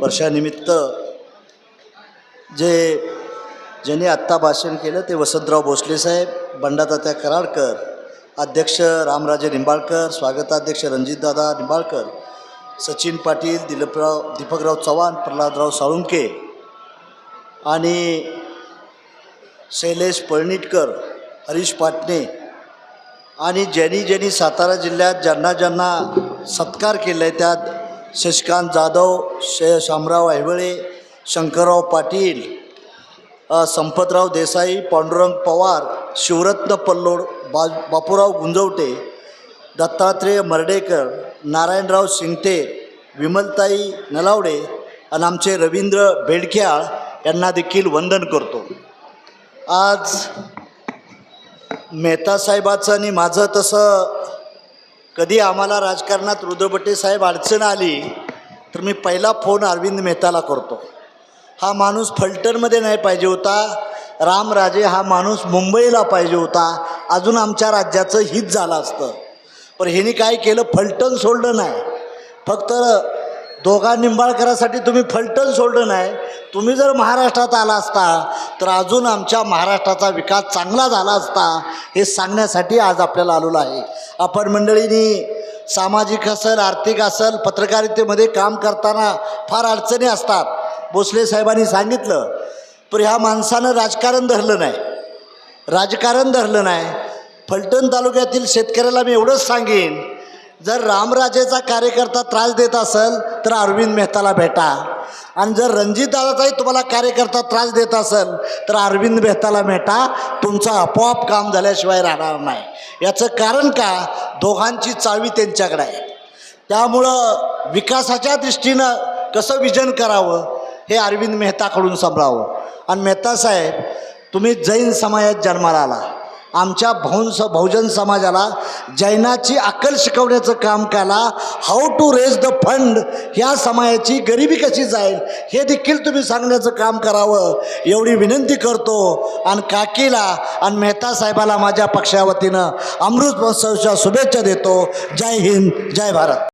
वर्षानिमित्त जे ज्यांनी आत्ता भाषण केलं ते वसंतराव भोसले साहेब बंडातात्या कराडकर अध्यक्ष रामराजे निंबाळकर स्वागताध्यक्ष रणजितदादा निंबाळकर सचिन पाटील दिलीपराव दीपकराव चव्हाण प्रल्हादराव साळुंके आणि शैलेश पळणीटकर हरीश पाटणे आणि ज्यांनी ज्यांनी सातारा जिल्ह्यात ज्यांना ज्यांना सत्कार केला आहे त्यात शशिकांत जाधव शे शामराव ऐवळे शंकरराव पाटील संपतराव देसाई पांडुरंग पवार शिवरत्न पल्लोड बा बापूराव गुंजवटे दत्तात्रेय मर्डेकर नारायणराव शिंगटे विमलताई नलावडे आणि आमचे रवींद्र बेडक्याळ यांना देखील वंदन करतो. आज मेहता साहेबाचं आणि माझं तसं कधी आम्हाला राजकारणात रुद्रपटे साहेब अडचण आली तर मी पहिला फोन अरविंद मेहताला करतो. हा माणूस फलटणमध्ये नाही पाहिजे होता. रामराजे हा माणूस मुंबईला पाहिजे होता. अजून आमच्या राज्याचं हित झालं असतं. पण ह्यानी काय केलं? फलटण सोडलं नाही. फक्त दोघा निंबाळकरासाठी तुम्ही फलटण सोडलं नाही. तुम्ही जर महाराष्ट्रात आला असता तर अजून आमच्या महाराष्ट्राचा विकास चांगला झाला असता हे सांगण्यासाठी आज आपल्याला आलेलो आहे. आपण मंडळींनी सामाजिक असेल आर्थिक असेल पत्रकारितेमध्ये काम करताना फार अडचणी असतात. भोसले साहेबांनी सांगितलं पण ह्या माणसानं राजकारण धरलं नाही. राजकारण धरलं नाही. फलटण तालुक्यातील शेतकऱ्याला मी एवढंच सांगेन जर रामराजेचा कार्यकर्ता त्रास देत असेल तर अरविंद मेहताला भेटा. आणि जर रणजितदादाचाही तुम्हाला कार्यकर्ता त्रास देत असेल तर अरविंद मेहताला भेटा. तुमचं आपोआप काम झाल्याशिवाय राहणार नाही. याचं कारण का? दोघांची चावी त्यांच्याकडे आहे. त्यामुळं विकासाच्या दृष्टीनं कसं विजन करावं हे अरविंद मेहताकडून सांभाळावं. आणि मेहता साहेब तुम्ही जैन समाजात जन्माला आला. आमच्या भंस बहुजन समाजाला जैनाची अक्कल शिकवण्याचं काम केला how to raise the fund ह्या समाजाची गरिबी कशी जाईल हे देखील तुम्ही सांगण्याचं काम करावं. एवढी विनंती करतो. आणि काकीला आणि मेहता साहेबाला माझ्या पक्षावतीनं अमृत महोत्सवच्या शुभेच्छा देतो. जय हिंद जय भारत.